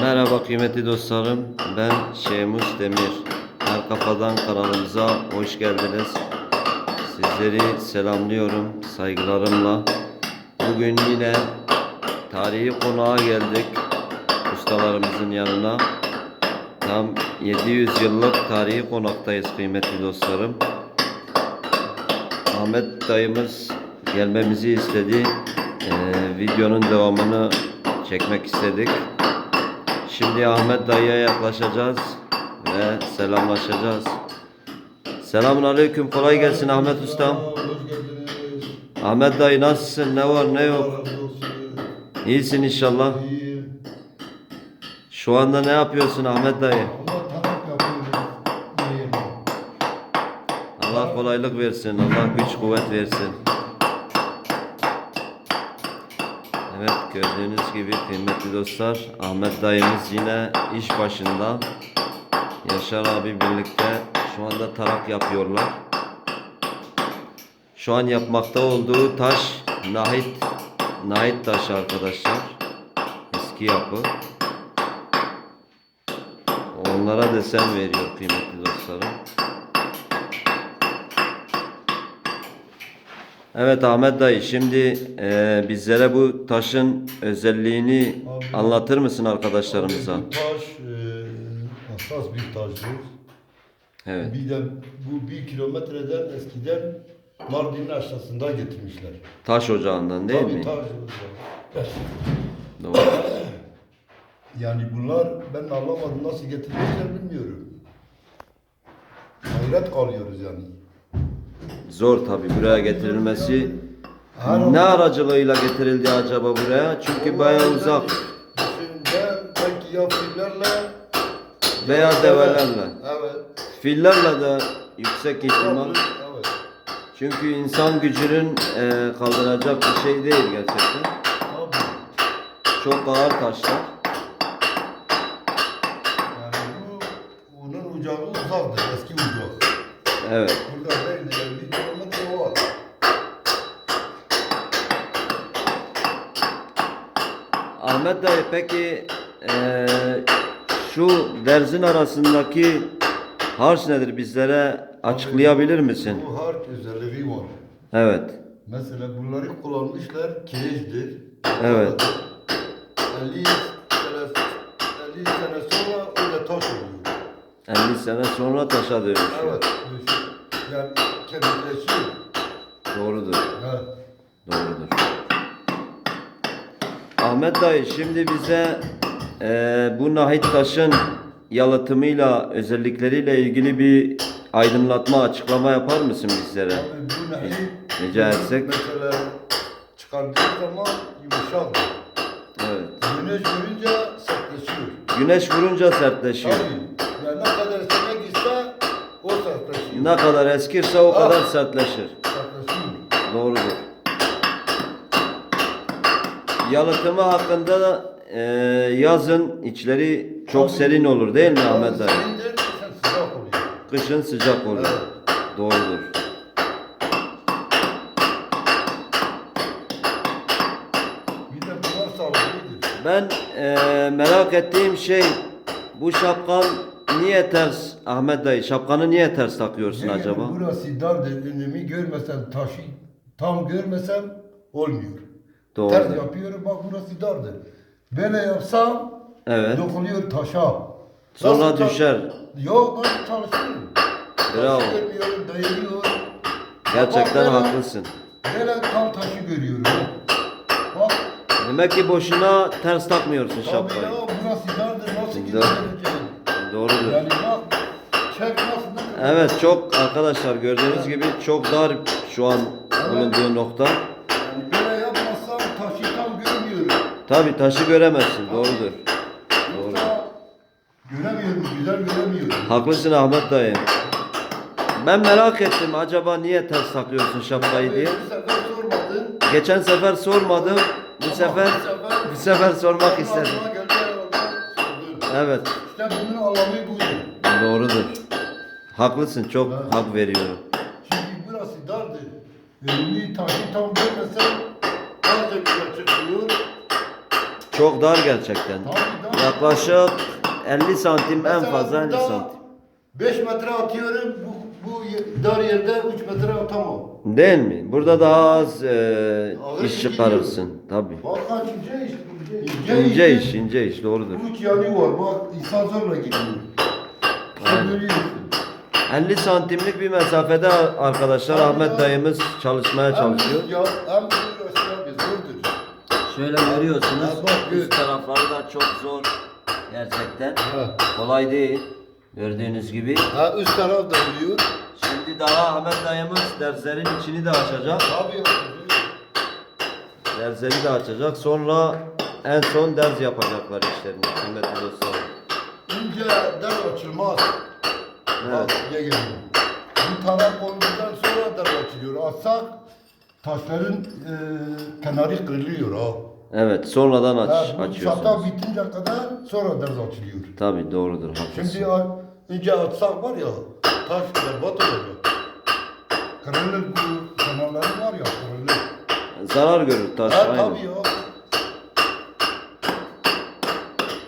Merhaba kıymetli dostlarım. Ben Şemus Demir. Her Kafadan kanalımıza hoş geldiniz. Sizleri selamlıyorum saygılarımla. Bugün yine tarihi konağa geldik. Ustalarımızın yanına. Tam 700 yıllık tarihi konaktayız kıymetli dostlarım. Ahmet dayımız gelmemizi istedi. Ee, videonun devamını çekmek istedik. Şimdi Ahmet dayıya yaklaşacağız ve selamlaşacağız. Selamun aleyküm. Kolay gelsin Ahmet ustam. Ahmet dayı nasılsın? Ne var ne yok? İyisin inşallah. Şu anda ne yapıyorsun Ahmet dayı? Allah kolaylık versin. Allah güç kuvvet versin. Evet gördüğünüz gibi kıymetli dostlar Ahmet dayımız yine iş başında. Yaşar abi birlikte şu anda tarak yapıyorlar. Şu an yapmakta olduğu taş nahit nahit taşı arkadaşlar. Eski yapı. Onlara desen veriyor kıymetli dostlarım. Evet Ahmet dayı şimdi eee, bizlere bu taşın özelliğini Abi- anlatır mısın arkadaşlarımıza? Bu taş e, hassas bir taşdır. Evet. Bir de bu bir kilometreden eskiden Mardin'in aşağısından getirmişler. Taş ocağından değil Tabii mi? taş. Doğru. Yani bunlar ben anlamadım nasıl getirmişler bilmiyorum. Hayret kalıyoruz yani. Zor tabi buraya getirilmesi. Ne aracılığıyla getirildi acaba buraya? Çünkü bayağı uzak. Düşünce belki ya fillerle Veya develerle. Evet. Fillerle de yüksek ihtimal. Evet. Çünkü insan gücünün eee, kaldıracak bir şey değil gerçekten. Tabii. Çok ağır taşlar. Yani bu bunun ucağı uzaktır, Ahmet dayı peki eee, şu derzin arasındaki harç nedir bizlere açıklayabilir misin? Bu harç özelliği var. Evet. Mesela bunları kullanmışlar, kireçtir. Evet. 50 sene, 50 sene sonra o da taş oluyor. 50 sene sonra taşa dönüşüyor. Evet. Yani kemikleşiyor. Doğrudur. Ha. Doğrudur. Ahmet dayı şimdi bize eee, bu nahit taşın yalıtımıyla özellikleriyle ilgili bir aydınlatma açıklama yapar mısın bizlere? Bu neyi? Rica etsek. Mesela çıkardığı zaman yumuşak. Evet. Güneş görünce sertleşiyor. Güneş vurunca sertleşiyor. Tabii. Yani ne kadar sene gitse o sertleşiyor. Ne kadar eskirse o kadar sertleşir. Yalıtımı hakkında da eee, yazın içleri çok serin olur değil mi Ahmet dayı? Serindir, sen sıcak oluyor. Kışın sıcak olur. Evet. Doğrudur. Bir de bunlar sağlıklıdır. Ben eee, merak ettiğim şey bu şapkan niye ters Ahmet dayı? Şapkanı niye ters takıyorsun Yani acaba? Burası dardır. Önümü görmesem, taşı tam görmesem olmuyor. Doğru. Ters yapıyorum bak burası dardır. Böyle yapsam Evet. dokunuyor taşa. Sonra Nasıl düşer. Yok ben çalışıyorum. Bravo. Taşı görmüyorum, dayanıyor. Gerçekten Bak haklısın. Böyle tam taşı görüyorum. Bak. Demek ki boşuna ters takmıyorsun Tabii şapkayı. ya burası dardır nasıl gidebileceğim? Doğrudur. Yani bak. Çek nasıl Evet çok arkadaşlar gördüğünüz gibi çok dar şu an bulunduğu nokta. Tabi taşı göremezsin doğrudur. Doğru. Yoksa göremiyorum, güzel göremiyorum. Haklısın Ahmet dayı. Ben merak ettim acaba niye ters takıyorsun şapkayı diye. Bir sefer sormadın. Geçen sefer sormadım. Bu Ama sefer bu bu sefer sormak istedim. geldi. Evet İşte bunun anlamı buydu. doğrudur. Haklısın çok hak veriyorum. Çünkü burası dardır. Önümü taşı tam görmesem az da güzel çıkıyor. Çok dar gerçekten. Tabii. Yaklaşık 50 santim en Mesela fazla 50 burada santim. 5 metre atıyorum, bu, bu dar yerde 3 metre atamam. Değil mi? Burada daha az e, Ağır iş çıkarırsın. Tabii. Kaç ince iş, ince, İnce iş, ince iş doğrudur. Üç yanı var, bak insan zorla gidiyor. Sen Aynen. görüyorsun. 50 santimlik bir mesafede arkadaşlar Ahmet dayımız çalışmaya çalışıyor. Hem ya, hem böyle aşağı bir zordur. Şöyle görüyorsunuz. Ha, bak, Üst tarafları da çok zor. Gerçekten. Ha. Kolay değil. Gördüğünüz gibi. Ha üst taraf da oluyor. Şimdi daha Ahmet dayımız derslerin içini de açacak. Tabii Dersleri de açacak. Sonra en son ders yapacaklar işlerini. Kıymetli dostlar. ince der açılmaz. Evet. Bak geliyor. Bu taraf konumundan sonra der açılıyor. Atsak taşların e, kenarı kırılıyor ha. Evet. Sonradan aç, Ha, bu açıyorsunuz. çatal bitince kadar sonra ders açılıyor. Tabii doğrudur. Haklısın. Şimdi a- ince atsak var ya taş berbat olacak. Kırılır bu kenarları var ya kırılır. Zarar görür taş. Ha aynen. tabii ya.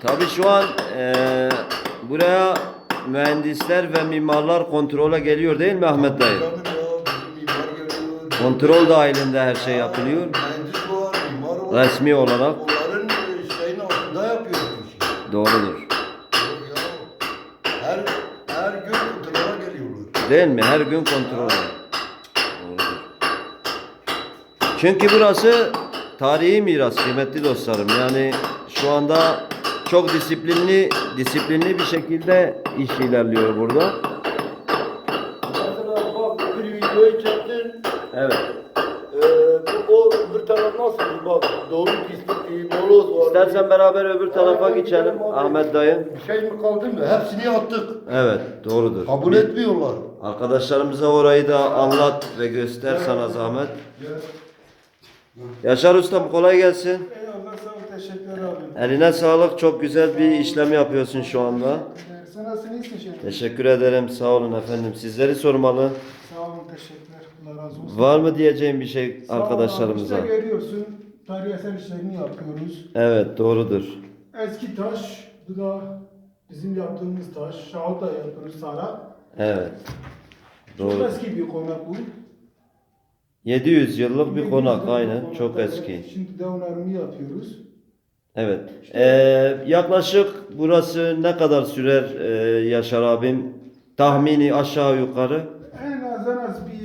Tabii şu an eee, buraya mühendisler ve mimarlar kontrole geliyor değil mi Ahmet dayı? Canım Kontrol dahilinde her şey yapılıyor. Mühendis var, mimar var. Resmi olarak Onların şeyin altında yapıyoruz bu işi. doğrudur. Yok ya. Her, her gün kontrola geliyorlar. Değil mi? Her gün kontrol. Doğrudur. Çünkü burası tarihi miras kıymetli dostlarım. Yani şu anda çok disiplinli disiplinli bir şekilde iş ilerliyor burada. Evet. Ee, bu, o bir taraf nasıl bak dolu pislik, moloz var. İstersen beraber öbür tarafa Ee, geçelim gidelim abi. Ahmet dayı. Bir şey mi kaldı mı? Hepsini attık. Evet, doğrudur. Kabul Bir- etmiyorlar. Arkadaşlarımıza orayı da anlat ve göster sana zahmet. Yaşar ustam kolay gelsin. Eyvallah sağ ol teşekkür abi. Eline sağlık. Çok güzel bir işlem yapıyorsun şu anda. Sen nasılsın iyisin? Teşekkür ederim. Sağ olun efendim. Sizleri sormalı. Sağ olun teşekkürler. Allah razı olsun. Var mı diyeceğim bir şey Sağ arkadaşlarımıza? İşte görüyorsun tarihsel işlerini yapıyoruz. Evet, doğrudur. Eski taş, bu da bizim yaptığımız taş. Şahut da yapıyoruz Sara. Evet. Çok Doğru. eski bir konak bu. 700 yıllık bir konak Yıllık aynen. konak, Çok evet. eski. Şimdi de onarımını yapıyoruz. Evet. Ee, yaklaşık burası ne kadar sürer ee, Yaşar abim? Tahmini aşağı yukarı En az en az bir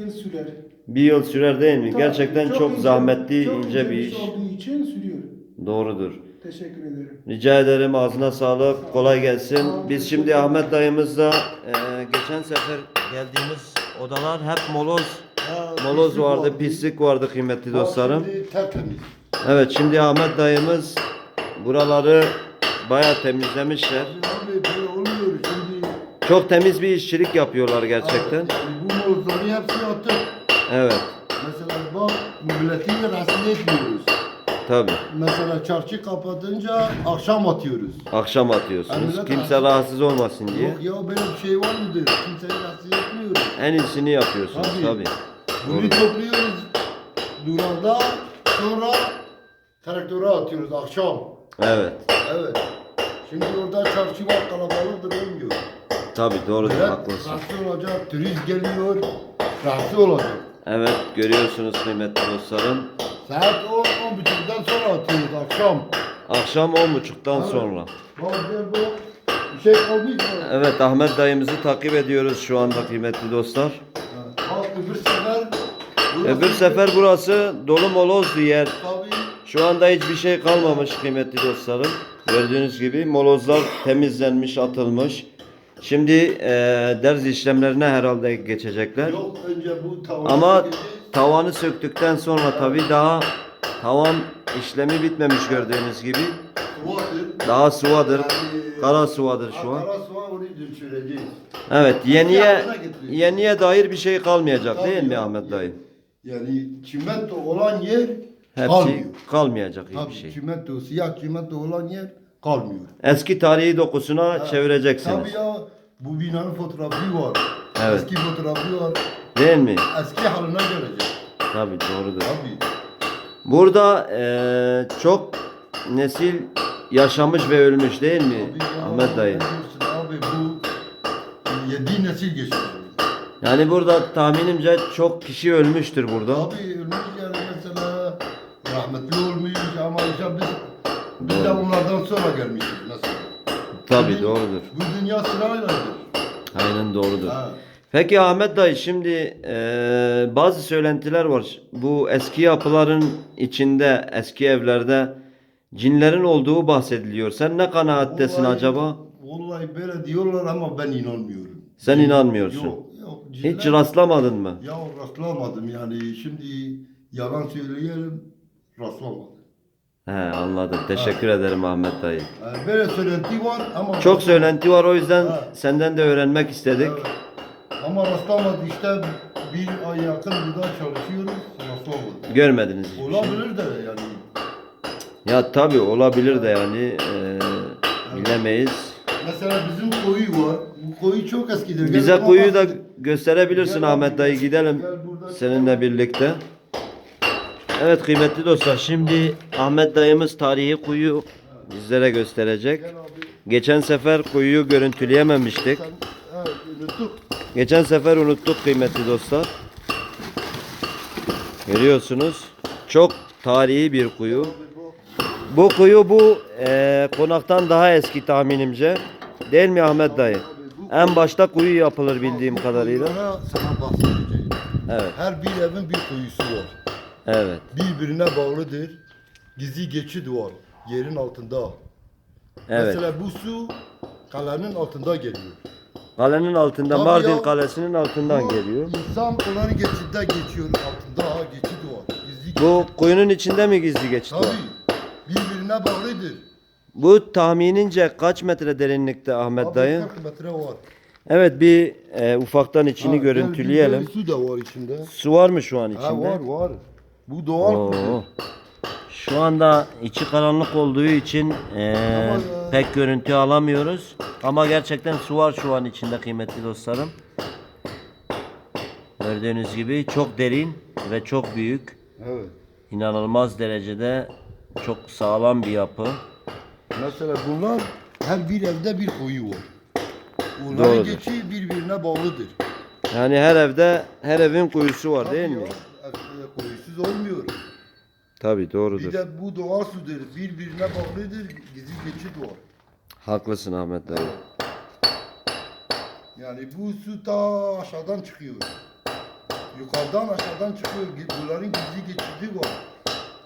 sürer. bir yıl sürer değil mi? Tabii, Gerçekten çok, ince- zahmetli, çok ince bir iş. olduğu için sürüyor. Doğrudur. Teşekkür ederim. Rica ederim ağzına sağlık, kolay gelsin. Biz şimdi Ahmet dayımızla ee, geçen sefer geldiğimiz odalar hep moloz, Ha, moloz pislik vardı, pislik vardı kıymetli dostlarım. Bak şimdi tertemiz. Evet şimdi Ahmet dayımız buraları bayağı temizlemişler. Abi böyle olmuyor şimdi. Çok temiz bir işçilik yapıyorlar gerçekten. Yani bu molozları hepsini attık. Evet, Mesela bak milleti rahatsız etmiyoruz. tabi. Mesela çarşı kapatınca akşam atıyoruz. Akşam atıyorsunuz. Evet, Kimse evet. rahatsız olmasın diye. Yok ya böyle bir şey var mıdır? Kimseyi rahatsız etmiyoruz. En iyisini yapıyorsunuz Tabii. tabi. Bunu topluyoruz duranda sonra traktöre atıyoruz akşam. Evet, Evet. Şimdi orada çarşı var kalabalıktır olmuyor. tabi doğrudur haklısın. rahatsız olacak, turist geliyor, rahatsız olacak. Evet görüyorsunuz kıymetli dostlarım. Saat 10, 10 buçuktan sonra atıyoruz akşam. Akşam 10.30'dan Evet. sonra. Bak gel bu şey mı? Evet Ahmet dayımızı takip ediyoruz şu anda kıymetli dostlar. Bak öbür sefer burası- Öbür sefer burası dolu moloz bir yer. Tabii. Şu anda hiçbir şey kalmamış kıymetli dostlarım. Gördüğünüz gibi molozlar temizlenmiş, atılmış. Şimdi eee ders işlemlerine herhalde geçecekler. Yok önce bu tavana Ama gideceğiz. tavanı söktükten sonra tabii daha tavan işlemi bitmemiş gördüğünüz gibi. Suvadır. Daha sıvadır. Yani- Kara sıvadır şu an. Kara suva onu düşüreceğiz. Evet, yeniye yeniye dair bir şey kalmayacak Tabii değil mi ya. Ahmet dayı? Yani çimento olan yer Hepsi kalmıyor. kalmayacak Tabii hiçbir şey. çimento, siyah çimento olan yer kalmıyor. Eski tarihi dokusuna çevireceksiniz. Tabii ya bu binanın fotoğrafı var. Evet. Eski fotoğrafı var. Değil mi? Eski haline gelecek. Tabii doğrudur. Tabii. Burada eee, çok nesil yaşamış ve ölmüş değil mi Abi ya, Ahmet dayı? ne diyorsun Abi bu yedi nesil geçti. Yani burada tahminimce çok kişi ölmüştür burada. Abi ölmüş yani mesela rahmetli olmuş ama işte biz, biz de onlardan sonra gelmişiz mesela. Tabii Şimdi doğrudur. Bu dünya sırayladır. Aynen doğrudur. Ha. Peki Ahmet dayı şimdi eee, bazı söylentiler var. Bu eski yapıların içinde, eski evlerde cinlerin olduğu bahsediliyor. Sen ne kanaattesin Vallahi- acaba? Vallahi böyle diyorlar ama ben inanmıyorum. Sen inanmıyorsun. Yok, yok. Hiç cinler- rastlamadın mı? Ya rastlamadım yani şimdi yalan söyleyelim rastlamadım. He anladım. Teşekkür ederim Ahmet dayı. Yani böyle söylenti var ama Çok söylenti var o yüzden Ha. senden de öğrenmek istedik. Evet. Ama rastlamadı işte bir ay yakın burada çalışıyoruz rastlamadı. Görmediniz hiçbir şey. Olabilir de yani. Ya tabii olabilir de yani eee, bilemeyiz. Mesela bizim koyu var. Bu koyu çok eskidir. Gel Bize buna kuyuyu da bak. gösterebilirsin Gel Ahmet dayı gidelim Gel burada. seninle birlikte. Evet kıymetli dostlar şimdi Ahmet dayımız tarihi kuyu bizlere gösterecek. Geçen sefer kuyuyu görüntüleyememiştik. Sen, evet, unuttuk. Geçen sefer unuttuk kıymetli dostlar. Görüyorsunuz çok tarihi bir kuyu. Bu kuyu bu eee, konaktan daha eski tahminimce. Değil mi Ahmet dayı? En başta kuyu yapılır bildiğim kadarıyla. kuyulara Sana bahsedeceğim. Evet. Her bir evin bir kuyusu var. Evet. Birbirine bağlıdır. Gizli geçit var. Yerin altında. Evet. Mesela bu su kalenin altında geliyor. Kalenin altında Tabii Mardin ya. Kalesi'nin altından Bu geliyor. İnsan onların geçitte geçiyor. Altında ha geçit var. Gizli Bu kuyunun içinde mi gizli geçit var? Tabii. Birbirine bağlıdır. Bu tahminince kaç metre derinlikte Ahmet Abi dayı? 40 metre var. Evet bir e, ufaktan içini Ha, gel, görüntüleyelim. bir de Su da var içinde. Su var mı şu an Ha içinde? var var. Bu doğal Oo. Şu anda içi karanlık olduğu için e, pek görüntü alamıyoruz. Ama gerçekten su var şu an içinde kıymetli dostlarım. Gördüğünüz gibi çok derin ve çok büyük. Evet. İnanılmaz derecede çok sağlam bir yapı. Mesela bunlar her bir evde bir kuyu var. Bunların Doğrudur. geçi birbirine bağlıdır. Yani her evde her evin kuyusu var değil Tabii mi? e, Kuyusuz olmuyor. Tabii Bir doğrudur. de bu doğal sudur. Birbirine bağlıdır. Gizli geçit var. Haklısın Ahmet dayı. Yani bu su ta aşağıdan çıkıyor. Yukarıdan aşağıdan çıkıyor. Bunların gizli geçidi var.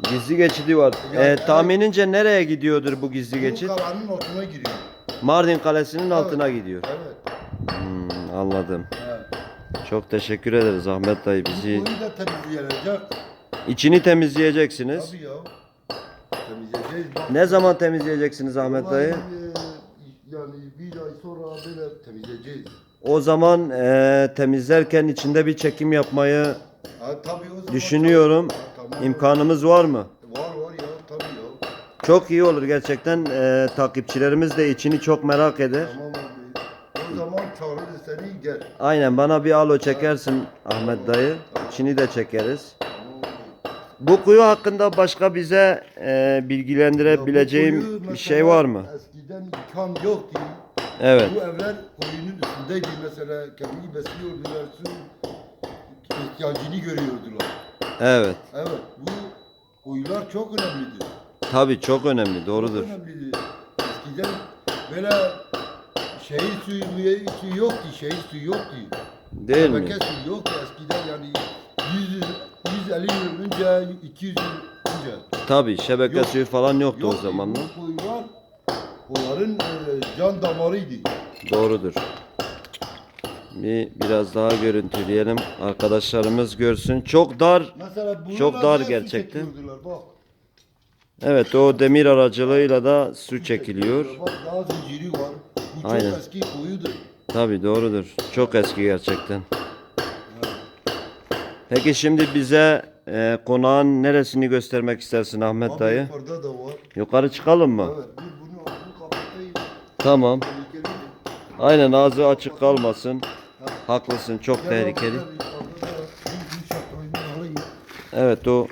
Gizli geçidi var. Ya, Ee, tahminince nereye gidiyordur bu gizli geçit? Bu kalanın altına giriyor. Mardin Kalesi'nin Evet. altına gidiyor. Evet. Hmm, anladım. evet. Çok teşekkür ederiz Ahmet dayı Bu bizi. kuyu da temizlenecek. İçini temizleyeceksiniz. Tabii ya. Temizleyeceğiz. Bak, Ne zaman temizleyeceksiniz Ahmet vallahi, dayı? e, Yani bir ay sonra böyle temizleyeceğiz. O zaman e, temizlerken içinde bir çekim yapmayı Ha, tabii o zaman düşünüyorum. İmkanımız var mı? Var var ya tabii ya. Çok iyi olur gerçekten. E, takipçilerimiz de içini çok merak eder. Tamam abi. O zaman çağırırız seni gel. Aynen bana bir alo çekersin Ahmet dayı. İçini de çekeriz. Bu kuyu hakkında başka bize e, bilgilendirebileceğim Ya bu kuyu bir mesela şey var mı? Eskiden imkan yoktu. Evet. Bu evler koyunun üstündeydi mesela kendini besliyordular su ihtiyacını görüyordular. Evet. Evet bu kuyular çok önemlidir. Tabii çok önemli. Çok Doğrudur. önemlidir. Eskiden böyle şehir suyu, suyu yoktu, şehir suyu yoktu. Değil mi? Şebeke suyu yoktu eskiden yani 100, 150 yıl önce, 200 yıl önce. Tabii şebeke Yok. suyu falan yoktu o zamanlar. Bu onların e, can damarıydı. Doğrudur. Bir biraz daha görüntüleyelim. Arkadaşlarımız görsün. Çok dar. Mesela Çok dar su gerçekten. çekiyordular, Bak. Evet o demir aracılığıyla da su çekiliyor. Bak daha zinciri var. Bu çok Aynen. eski kuyudur. Tabii doğrudur. Çok eski gerçekten. Peki şimdi bize e, konağın neresini göstermek istersin Ahmet Bak dayı? yukarıda da var. Yukarı çıkalım mı? Evet. Bu bunu bunu. Tamam. Aynen ağzı açık kalmasın. Haklısın çok Gel tehlikeli. abi. Evet o.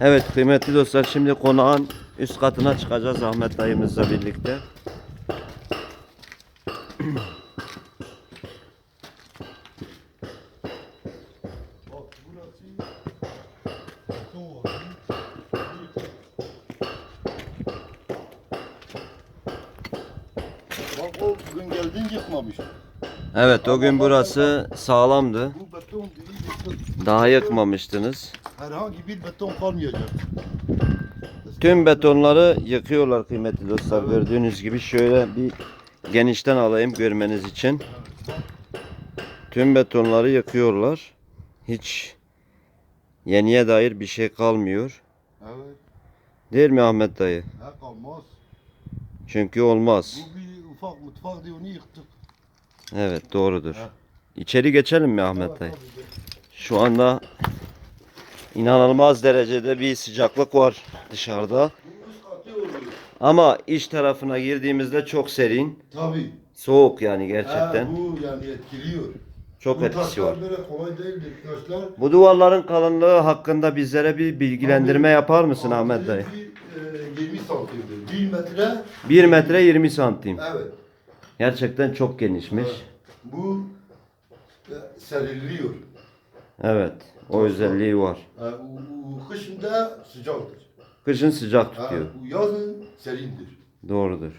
Evet kıymetli dostlar şimdi konağın üst katına çıkacağız Ahmet dayımızla birlikte. Evet o gün burası sağlamdı. Bu beton değil yıktık. Daha yıkmamıştınız. Herhangi bir beton kalmayacak. Tüm betonları yıkıyorlar kıymetli dostlar gördüğünüz gibi. Şöyle bir genişten alayım görmeniz için. Tüm betonları yıkıyorlar. Hiç yeniye dair bir şey kalmıyor. Evet. Değil mi Ahmet dayı? Ha kalmaz. Çünkü olmaz. Bu bir ufak mutfak diye onu yıktık. Evet doğrudur. Ha. İçeri geçelim mi Ahmet dayı? Şu anda inanılmaz derecede bir sıcaklık var dışarıda. Ama iç tarafına girdiğimizde çok serin. Tabii. Soğuk yani gerçekten. Ha, bu yani etkiliyor. Çok bu etkisi var. böyle kolay değildir taşlar. Bu duvarların kalınlığı hakkında bizlere bir bilgilendirme yapar mısın Ahmet dayı? bir, e, 20 santimdir. 1 metre. 1 metre 20 santim. Evet. Gerçekten çok genişmiş. Evet. Bu e, seriliyor. Evet. O özelliği var. Ha, bu, bu kışında sıcaktır. Kışın sıcak tutuyor. yazın serindir. Doğrudur.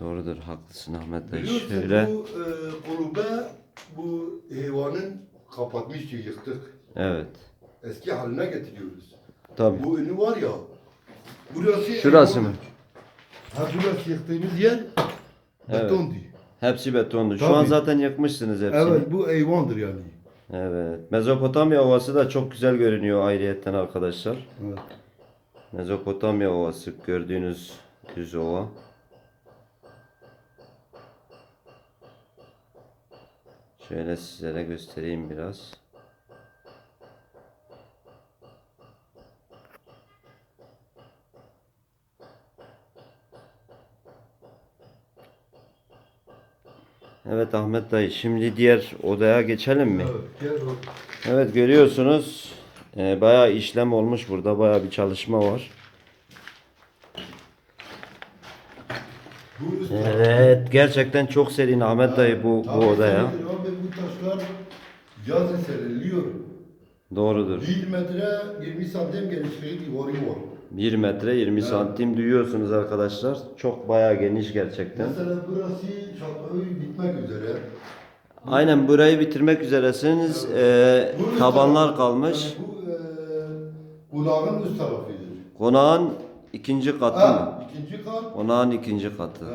Doğrudur. Haklısın Ahmet. Biliyorsun Şöyle. bu e, kulübe bu hayvanın kapatmıştı yıktık. Evet. Eski haline getiriyoruz. Tabii. Bu önü var ya. Burası Şurası mı? Ha burası yıktığımız yer Evet. betondu. Hepsi betondu. Şu Tabii. an zaten yıkmışsınız hepsini. Evet bu hayvandır yani. Evet. Mezopotamya Ovası da çok güzel görünüyor ayrıyetten arkadaşlar. Evet. Mezopotamya Ovası gördüğünüz düz ova. Şöyle sizlere göstereyim biraz. Evet Ahmet dayı şimdi diğer odaya geçelim mi? Evet. Evet görüyorsunuz e, bayağı işlem olmuş burada bayağı bir çalışma var. Evet gerçekten çok serin Ahmet dayı bu, bu odaya. Abi bu taşlar yazın seriliyor. Doğrudur. 1 metre 20 santim genişliği divarı var. 1 metre 20 santim duyuyorsunuz arkadaşlar. Çok bayağı geniş gerçekten. Mesela burası şatoyu bitmek üzere. Aynen burayı bitirmek üzeresiniz. E, Bu üst tabanlar kalmış. Yani bu e, kulağın üst tarafıdır. Konağın ikinci katı mı? Ha, ikinci kat. Konağın ikinci katı. Ha.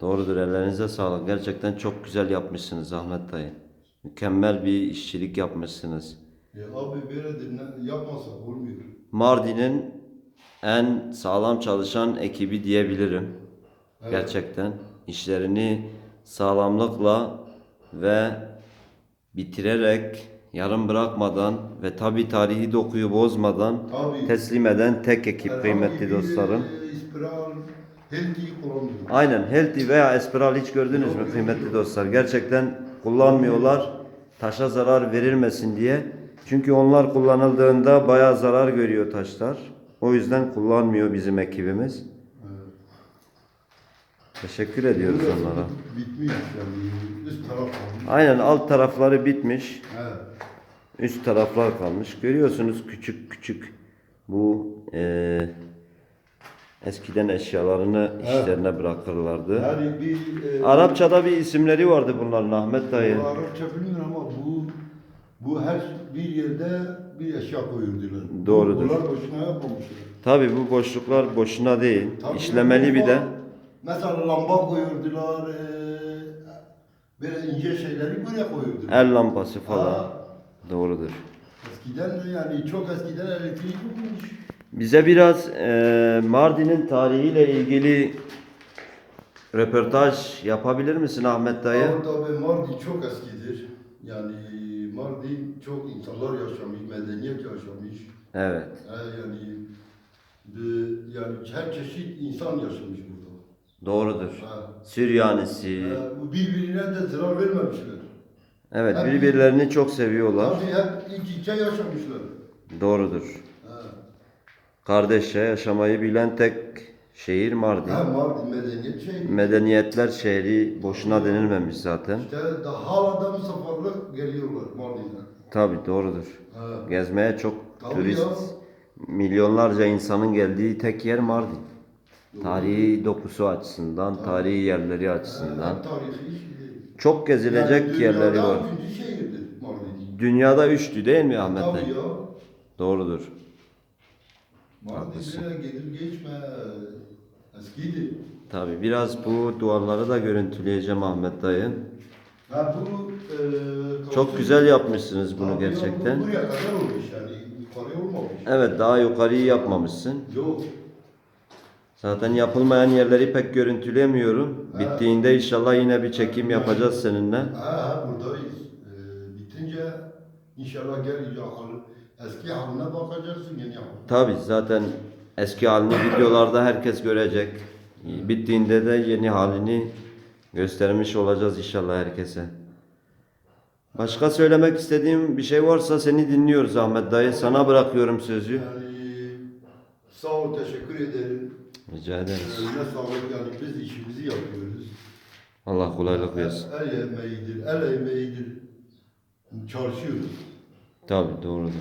Doğrudur ellerinize sağlık. Gerçekten çok güzel yapmışsınız Ahmet dayı. Mükemmel bir işçilik yapmışsınız. Ya abi böyledir ne yapmasak olmuyor. Mardin'in en sağlam çalışan ekibi diyebilirim. Evet. Gerçekten işlerini sağlamlıkla ve bitirerek yarım bırakmadan ve tabi tarihi dokuyu bozmadan Tabii. teslim eden tek ekip Herhangi kıymetli dostlarım. e. Aynen Healthy veya Espiral hiç gördünüz mü kıymetli dostlar? Gerçekten kullanmıyorlar. Taşa zarar verilmesin diye. Çünkü onlar kullanıldığında bayağı zarar görüyor taşlar. O yüzden kullanmıyor bizim ekibimiz. Teşekkür ediyoruz Burası onlara. Bitmiş yani üst taraf kalmış. Aynen alt tarafları bitmiş. He. Üst taraflar kalmış. Görüyorsunuz küçük küçük bu eee, eskiden eşyalarını işlerine bırakırlardı. Yani bir e, Arapçada bir isimleri vardı bunların Ahmet dayı. Bu Arapça bilmiyorum ama bu bu her bir yerde bir eşya koyuyordular. Doğrudur. Bunlar boşuna yapmamışlar. Tabi bu boşluklar boşuna değil. Tabii İşlemeli bir de. Mesela lamba koyuyordular. E, böyle ince şeyleri buraya koyuyordular. El lampası falan. Ha, Doğrudur. eskiden de yani çok eskiden elektrik yokmuş. Bize biraz eee, Mardin'in tarihiyle ilgili röportaj yapabilir misin Ahmet dayı? Tabii Mardin çok eskidir. Yani Mardin çok insanlar yaşamış, medeniyet yaşamış. Evet. Yani de, yani her çeşit insan yaşamış burada. Doğrudur. Ha. Süryanisi. Ha, bu birbirine de zarar vermemişler. Evet Hep- birbirlerini çok seviyorlar. Tabii hep iç içe yaşamışlar. Doğrudur. Ha. Kardeşçe yaşamayı bilen tek şehir Mardin. Ha Mardin medeniyet şey. Medeniyetler şehri boşuna denilmemiş zaten. İşte daha hala da misafirlik geliyorlar Mardin'e. Tabi doğrudur. Ha. Gezmeye çok Tabii turist, ya. milyonlarca insanın geldiği tek yer Mardin. Tarihi dokusu açısından, tarihi yerleri açısından. Çok gezilecek Yani yerleri var. Dünyada üçtü değil mi Ahmet Tabii Bey? ya. Doğrudur. Haklısın. gelir geçme eskiydi. Tabi biraz bu duvarları da görüntüleyeceğim Ahmet dayı. Ha bu e, Çok güzel yapmışsınız bunu gerçekten. Bu buraya kadar olmuş yani yukarı olmamış. Evet daha yukarıyı yapmamışsın. Yok. Zaten yapılmayan yerleri pek görüntülemiyorum. Bittiğinde inşallah yine bir çekim yapacağız seninle. Ha, ha buradayız. Ee, bitince inşallah gel eski haline bakacaksın yeni haline. Tabi zaten eski halini videolarda herkes görecek. Bittiğinde de yeni halini göstermiş olacağız inşallah herkese. Başka söylemek istediğim bir şey varsa seni dinliyoruz Ahmet dayı. Sana bırakıyorum sözü. Yani sağ ol teşekkür ederim. Rica ederiz. Eline sağlık yani biz işimizi yapıyoruz. Allah kolaylık versin. El, el emeğidir, el emeğidir. Çalışıyoruz. Tabi doğrudur.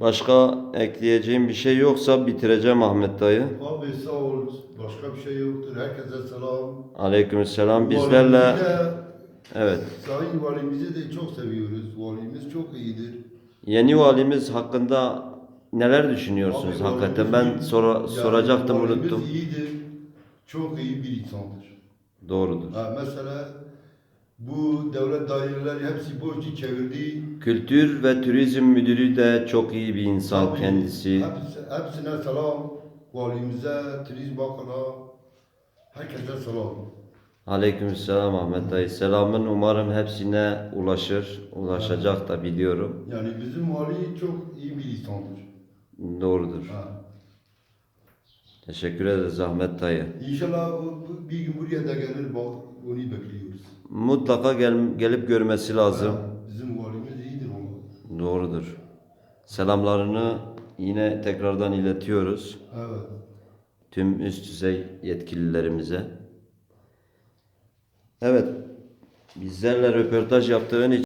Başka ekleyeceğim bir şey yoksa bitireceğim Ahmet dayı. Abi sağ ol. Başka bir şey yoktur. Herkese selam. Aleykümselam. Bizlerle Valimizi de- evet. Sayın valimizi de çok seviyoruz. Valimiz çok iyidir. Yeni valimiz hakkında neler düşünüyorsunuz Abi, hakikaten? Ben sora- Yani soracaktım unuttum. iyidir. Çok iyi bir insandır. Doğrudur. Ha, mesela bu devlet daireleri hepsi bu işi çevirdi. Kültür ve Turizm Müdürü de çok iyi bir insan Tabii, kendisi. Hepsi, hepsine selam. Valimize, Turizm Bakan'a, herkese selam. Aleykümselam Ahmet dayı. Selamın umarım hepsine ulaşır. Ulaşacak da biliyorum. Yani bizim vali çok iyi bir insandır. Doğrudur. Ha. Teşekkür ederiz Ahmet dayı. İnşallah bu, bu- bir gün buraya da gelir bak onu bekliyoruz. Mutlaka gel, gelip görmesi lazım. Ha, bizim valimiz iyidir ama. Doğrudur. Selamlarını yine tekrardan iletiyoruz. Evet. Tüm üst düzey yetkililerimize. Evet. Bizlerle röportaj yaptığın için